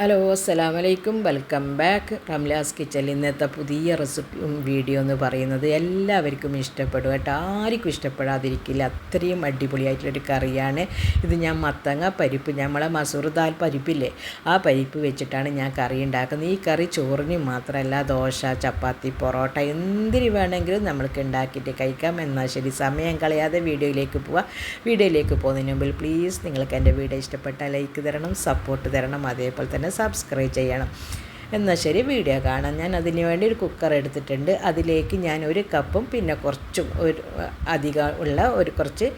Hello അസ്സലാം വലൈക്കും welcome back. Ramla's kitchen ഇന്നത്തെ പുതിയ റെസിപ്പിയും വീഡിയോ എന്ന് പറയുന്നത് എല്ലാവർക്കും ഇഷ്ടപ്പെടും കേട്ടോ. ആർക്കും ഇഷ്ടപ്പെടാതിരിക്കില്ല. അത്രയും അടിപൊളിയായിട്ടുള്ളൊരു കറിയാണ്. ഇത് ഞാൻ മത്തങ്ങ പരിപ്പ് നമ്മളെ മസൂർ ദാൽ പരിപ്പില്ലേ? ആ പരിപ്പ് വെച്ചിട്ടാണ് ഞാൻ കറി ഉണ്ടാക്കുന്നത്. ഈ കറി ചോറിന് മാത്രമല്ല ദോശ ചപ്പാത്തി പൊറോട്ട എന്തിന് വേണമെങ്കിലും നമ്മൾക്ക് ഉണ്ടാക്കിയിട്ട് കഴിക്കാം. എന്നാൽ ശരി സമയം കളയാതെ വീഡിയോയിലേക്ക് പോവാം. വീഡിയോയിലേക്ക് പോകുന്നതിന് മുമ്പിൽ പ്ലീസ് നിങ്ങൾക്ക് എന്റെ വീഡിയോ ഇഷ്ടപ്പെട്ട ലൈക്ക് തരണം സപ്പോർട്ട് തരണം. അതേപോലെ തന്നെ സബ്സ്ക്രൈബ് ചെയ്യണം. എന്നാൽ ശരി വീഡിയോ കാണാം. ഞാൻ അതിന് വേണ്ടി ഒരു കുക്കർ എടുത്തിട്ടുണ്ട്. അതിലേക്ക് ഞാൻ ഒരു കപ്പും പിന്നെ കുറച്ചും ഒരു അധികം ഉള്ള ഒരു കുറച്ച്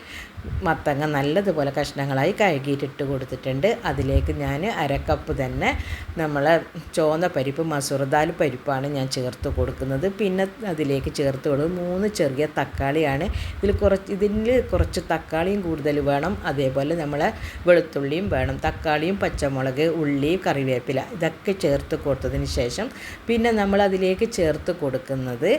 മത്തങ്ങ നല്ലതുപോലെ കഷ്ണങ്ങളായി കഴുകിയിട്ടിട്ട് കൊടുത്തിട്ടുണ്ട്. അതിലേക്ക് ഞാൻ അരക്കപ്പ് തന്നെ നമ്മളെ ചുവന്ന പരിപ്പ് മസൂർദാൽ പരിപ്പാണ് ഞാൻ ചേർത്ത് കൊടുക്കുന്നത്. പിന്നെ അതിലേക്ക് ചേർത്ത് കൊടുക്കും മൂന്ന് ചെറിയ തക്കാളിയാണ്. ഇതിൽ കുറച്ച് ഇതിൽ കുറച്ച് തക്കാളിയും കൂടുതൽ വേണം. അതേപോലെ നമ്മളെ വെളുത്തുള്ളിയും വേണം. തക്കാളിയും പച്ചമുളക് ഉള്ളി കറിവേപ്പില ഇതൊക്കെ ചേർത്ത് കൊടുത്തതിന് ശേഷം പിന്നെ നമ്മൾ അതിലേക്ക് ചേർത്ത് കൊടുക്കുന്നത്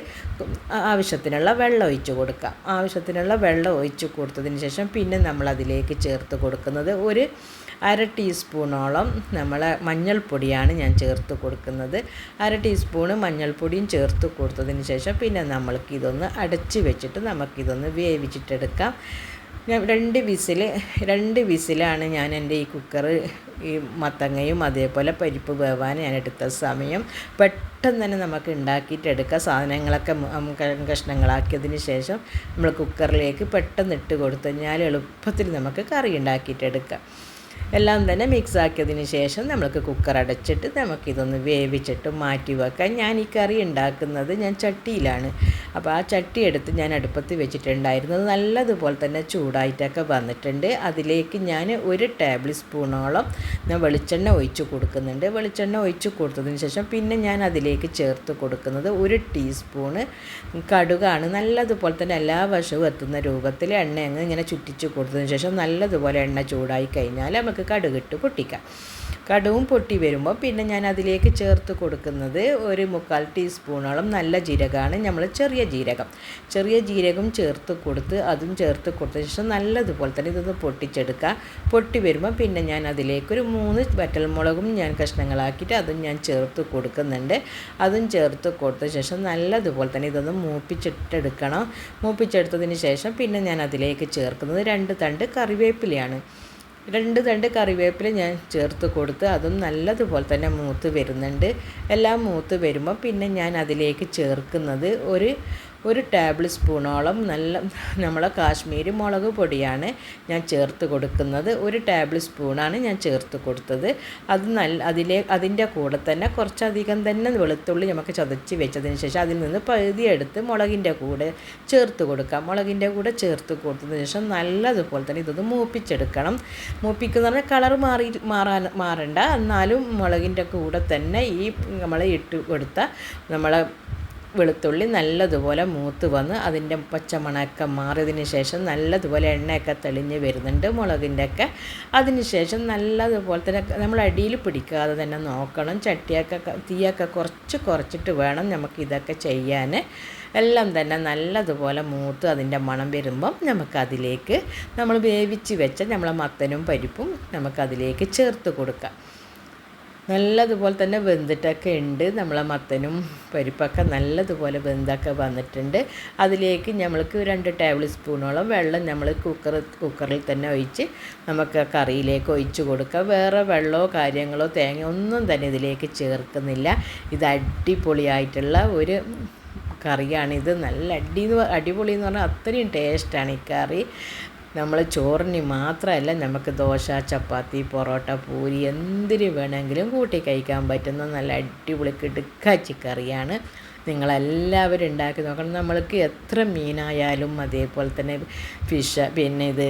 ആവശ്യത്തിനുള്ള വെള്ളം ഒഴിച്ച് കൊടുക്കുക. ആവശ്യത്തിനുള്ള വെള്ളം ഒഴിച്ച് കൊടുത്തതിന് ശേഷം പിന്നെ നമ്മൾ അതിലേക്ക് ചേർത്ത് കൊടുക്കുന്നത് ഒരു അര ടീസ്പൂണോളം നമ്മൾ മഞ്ഞൾപ്പൊടിയാണ് ഞാൻ ചേർത്ത് കൊടുക്കുന്നത്. അര ടീസ്പൂണ് മഞ്ഞൾപ്പൊടിയും ചേർത്ത് കൊടുത്തതിന് ശേഷം പിന്നെ നമ്മൾക്ക് ഇതൊന്ന് അടച്ച് വെച്ചിട്ട് നമുക്കിതൊന്ന് വേവിച്ചിട്ടെടുക്കാം. രണ്ട് വിസിൽ രണ്ട് വിസിലാണ് ഞാൻ എന്റെ ഈ കുക്കർ ഈ മത്തങ്ങയും അതേപോലെ പരിപ്പ് വേവാൻ ഞാൻ എടുത്ത സമയം പെട്ടെന്ന് തന്നെ നമുക്ക് ഉണ്ടാക്കിയിട്ടെടുക്കാം സാധനങ്ങളൊക്കെ കഷ്ണങ്ങളാക്കിയതിന് ശേഷം നമ്മൾ കുക്കറിലേക്ക് പെട്ടെന്ന് ഇട്ട് കൊടുത്തു കഴിഞ്ഞാൽ എളുപ്പത്തിൽ നമുക്ക് കറി ഉണ്ടാക്കിയിട്ടെടുക്കാം എല്ലാം തന്നെ മിക്സ് ആക്കിയതിന് ശേഷം നമുക്ക് കുക്കർ അടച്ചിട്ട് നമുക്കിതൊന്ന് വേവിച്ചിട്ട് മാറ്റി വെക്കാം. ഞാൻ ഈ കറി ഉണ്ടാക്കുന്നത് ഞാൻ ചട്ടിയിലാണ്. അപ്പോൾ ആ ചട്ടി എടുത്ത് ഞാൻ അടുപ്പത്ത് വെച്ചിട്ടുണ്ടായിരുന്നത് നല്ലതുപോലെ തന്നെ ചൂടായിട്ടൊക്കെ വന്നിട്ടുണ്ട്. അതിലേക്ക് ഞാൻ ഒരു ടേബിൾ സ്പൂണോളം ഞാൻ വെളിച്ചെണ്ണ ഒഴിച്ച് കൊടുക്കുന്നുണ്ട്. വെളിച്ചെണ്ണ ഒഴിച്ച് കൊടുത്തതിന് ശേഷം പിന്നെ ഞാൻ അതിലേക്ക് ചേർത്ത് കൊടുക്കുന്നത് ഒരു ടീസ്പൂണ് കടുകാണ്. നല്ലതുപോലെ തന്നെ എല്ലാ വശവും എത്തുന്ന രൂപത്തിൽ എണ്ണ അങ്ങ് ഇങ്ങനെ ചുറ്റിച്ച് കൊടുത്തതിന് ശേഷം നല്ലതുപോലെ എണ്ണ ചൂടായി കഴിഞ്ഞാൽ നമുക്ക് കടുകിട്ട് പൊട്ടിക്കാം. കടുവും പൊട്ടി വരുമ്പോൾ പിന്നെ ഞാൻ അതിലേക്ക് ചേർത്ത് കൊടുക്കുന്നത് ഒരു മുക്കാൽ ടീസ്പൂണോളം നല്ല ജീരകമാണ്. നമ്മൾ ചെറിയ ജീരകം. ചെറിയ ജീരകം ചേർത്ത് കൊടുത്ത് അതും ചേർത്ത് കൊടുത്ത ശേഷം നല്ലതുപോലെ തന്നെ ഇതൊന്ന് പൊട്ടിച്ചെടുക്കുക. പൊട്ടി വരുമ്പോൾ പിന്നെ ഞാൻ അതിലേക്ക് ഒരു മൂന്ന് വറ്റൽമുളകും ഞാൻ കഷ്ണങ്ങളാക്കിയിട്ട് അതും ഞാൻ ചേർത്ത് കൊടുക്കുന്നുണ്ട്. അതും ചേർത്ത് കൊടുത്ത ശേഷം നല്ലതുപോലെ തന്നെ ഇതൊന്ന് മൂപ്പിച്ചിട്ടെടുക്കണം. മൂപ്പിച്ചെടുത്തതിന് ശേഷം പിന്നെ ഞാൻ അതിലേക്ക് ചേർക്കുന്നത് രണ്ട് തണ്ട് കറിവേപ്പിലയാണ്. രണ്ട് തണ്ട് കറിവേപ്പില ഞാൻ ചേർത്ത് കൊടുത്ത് അതും നല്ലതുപോലെ തന്നെ മൂത്ത് വരുന്നുണ്ട്. എല്ലാം മൂത്ത് വരുമ്പോൾ പിന്നെ ഞാൻ അതിലേക്ക് ചേർക്കുന്നത് ഒരു ഒരു ടേബിൾ സ്പൂണോളം നല്ല നമ്മളെ കാശ്മീരി മുളക് പൊടിയാണ് ഞാൻ ചേർത്ത് കൊടുക്കുന്നത്. ഒരു ടേബിൾ സ്പൂണാണ് ഞാൻ ചേർത്ത് കൊടുത്തത്. അത് നല്ല അതിലെ അതിന്റെ കൂടെ തന്നെ കുറച്ചധികം തന്നെ വെളുത്തുള്ളി നമുക്ക് ചതച്ച് വെച്ചതിന് ശേഷം അതിൽ നിന്ന് പകുതി എടുത്ത് മുളകിന്റെ കൂടെ ചേർത്ത് കൊടുക്കാം. മുളകിന്റെ കൂടെ ചേർത്ത് കൊടുത്തതിന് ശേഷം നല്ലതുപോലെ തന്നെ ഇതൊന്ന് മൂപ്പിച്ചെടുക്കണം. മൂപ്പിക്കുന്ന പറഞ്ഞാൽ കളർ മാറി മാറാൻ മാറണ്ട. എന്നാലും മുളകിന്റെ കൂടെ തന്നെ ഈ നമ്മൾ ഇട്ട് കൊടുത്ത നമ്മളെ വെളുത്തുള്ളി നല്ലതുപോലെ മൂത്ത് വന്ന് അതിന്റെ പച്ചമണമൊക്കെ മാറിയതിന് ശേഷം നല്ലതുപോലെ എണ്ണയൊക്കെ തെളിഞ്ഞ് വരുന്നുണ്ട് മുളകിന്റെ ഒക്കെ അതിന് ശേഷം നല്ലതുപോലെ തന്നെ നമ്മൾ അടിയിൽ പിടിക്കാതെ തന്നെ നോക്കണം. ചട്ടിയൊക്കെ തീയൊക്കെ കുറച്ച് കുറച്ചിട്ട് വേണം നമുക്ക് ഇതൊക്കെ ചെയ്യാൻ. എല്ലാം തന്നെ നല്ലതുപോലെ മൂത്ത് അതിന്റെ മണം വരുമ്പം നമുക്കതിലേക്ക് നമ്മൾ വേവിച്ച് വെച്ച നമ്മളെ മത്തനും പരിപ്പും നമുക്കതിലേക്ക് ചേർത്ത് കൊടുക്കാം. നല്ലതുപോലെ തന്നെ വെന്തിട്ടൊക്കെ ഉണ്ട്. നമ്മളെ മത്തനും പരിപ്പൊക്കെ നല്ലതുപോലെ വെന്തൊക്കെ വന്നിട്ടുണ്ട്. അതിലേക്ക് നമ്മൾക്ക് രണ്ട് ടേബിൾ സ്പൂണോളം വെള്ളം നമ്മൾ കുക്കർ കുക്കറിൽ തന്നെ ഒഴിച്ച് നമുക്ക് കറിയിലേക്ക് ഒഴിച്ച് കൊടുക്കുക വേറെ വെള്ളമോ കാര്യങ്ങളോ തേങ്ങ ഒന്നും തന്നെ ഇതിലേക്ക് ചേർക്കുന്നില്ല. ഇത് അടിപൊളിയായിട്ടുള്ള ഒരു കറിയാണിത്. നല്ല അടി അടിപൊളി എന്ന് പറഞ്ഞാൽ അത്രയും ടേസ്റ്റാണ് ഈ കറി. നമ്മൾ ചോറിന് മാത്രമല്ല നമുക്ക് ദോശ ചപ്പാത്തി പൊറോട്ട പൂരി എന്തിന് വേണമെങ്കിലും കൂട്ടി കഴിക്കാൻ പറ്റുന്ന നല്ല അടിപൊളി കിടുക്കാച്ചി കറിയാണ് നിങ്ങളെല്ലാവരും ഉണ്ടാക്കി നോക്കണം. നമ്മൾക്ക് എത്ര മീനായാലും അതേപോലെ തന്നെ ഫിഷ് പിന്നെ ഇത്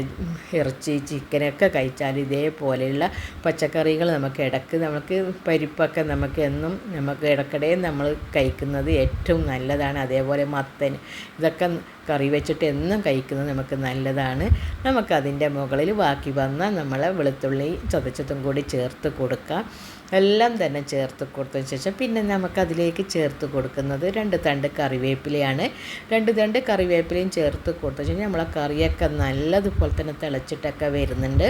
ഇറച്ചി ചിക്കനൊക്കെ കഴിച്ചാൽ ഇതേപോലെയുള്ള പച്ചക്കറികൾ നമുക്ക് ഇടയ്ക്ക് നമുക്ക് പരിപ്പൊക്കെ നമുക്ക് എന്നും നമുക്ക് ഇടക്കിടെ നമ്മൾ കഴിക്കുന്നത് ഏറ്റവും നല്ലതാണ്. അതേപോലെ മത്തൻ ഇതൊക്കെ കറി വെച്ചിട്ട് എന്നും കഴിക്കുന്നത് നമുക്ക് നല്ലതാണ്. നമുക്കതിന്റെ മുകളിൽ ബാക്കി വന്ന നമ്മളെ വെളുത്തുള്ളി ചതച്ചതും കൂടി ചേർത്ത് കൊടുക്കാം. എല്ലാം തന്നെ ചേർത്ത് കൊടുത്തതിന് ശേഷം പിന്നെ നമുക്കതിലേക്ക് ചേർത്ത് കൊടുക്കുന്നത് രണ്ട് തണ്ട് കറിവേപ്പിലയാണ്. രണ്ട് തണ്ട് കറിവേപ്പിലയും ചേർത്ത് കൊടുത്തതിന് ശേഷം നമ്മളെ കറിയൊക്കെ നല്ലതുപോലെ തന്നെ തിളച്ചിട്ടൊക്കെ വരുന്നുണ്ട്.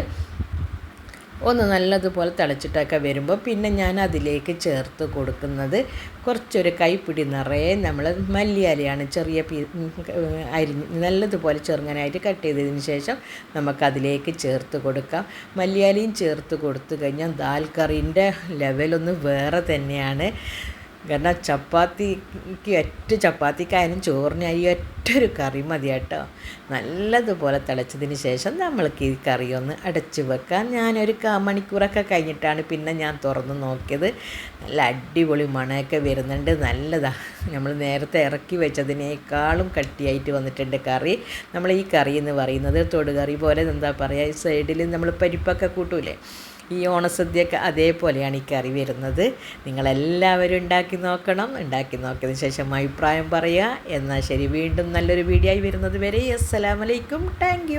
ഒന്ന് നല്ലതുപോലെ തിളച്ചിട്ടൊക്കെ വരുമ്പോൾ പിന്നെ ഞാൻ അതിലേക്ക് ചേർത്ത് കൊടുക്കുന്നത് കുറച്ചൊരു കൈപ്പിടി നിറയെ നമ്മൾ മല്ലിയാലയാണ് ചെറിയ പീ അരിഞ്ഞ് നല്ലതുപോലെ ചെറുങ്ങനായിട്ട് കട്ട് ചെയ്തതിന് ശേഷം നമുക്കതിലേക്ക് ചേർത്ത് കൊടുക്കാം. മല്ലിയാലയും ചേർത്ത് കൊടുത്തു കഴിഞ്ഞാൽ ദാൽ കറീന്റെ ലെവലൊന്ന് വേറെ തന്നെയാണ്. കാരണം ചപ്പാത്തിക്ക് ഒറ്റ ചപ്പാത്തിക്കായാലും ചോറിനായി ഒറ്റൊരു കറി മതി കേട്ടോ. നല്ലതുപോലെ തിളച്ചതിന് ശേഷം നമ്മൾക്ക് ഈ കറി ഒന്ന് അടച്ചു വെക്കാൻ ഞാനൊരു മണിക്കൂറൊക്കെ കഴിഞ്ഞിട്ടാണ് പിന്നെ ഞാൻ തുറന്ന് നോക്കിയത്. നല്ല അടിപൊളി മണമൊക്കെ വരുന്നുണ്ട്. നല്ലതാണ് നമ്മൾ നേരത്തെ ഇറക്കി വെച്ചതിനേക്കാളും കട്ടിയായിട്ട് വന്നിട്ടുണ്ട് കറി. നമ്മൾ ഈ കറി എന്ന് പറയുന്നത് തൊടുകറി പോലെ എന്താ പറയുക ഈ സൈഡിൽ നമ്മൾ പരിപ്പൊക്കെ കൂട്ടൂലേ? ഈ ഓണസദ്യയൊക്കെ അതേപോലെയാണ് ഈ കറി വരുന്നത്. നിങ്ങളെല്ലാവരും ഉണ്ടാക്കി നോക്കണം. ഉണ്ടാക്കി നോക്കിയതിന് ശേഷം അഭിപ്രായം പറയുക. എന്നാൽ ശരി വീണ്ടും നല്ലൊരു വീഡിയോ ആയി വരുന്നത് വരെ. അസ്സലാമലൈക്കും താങ്ക്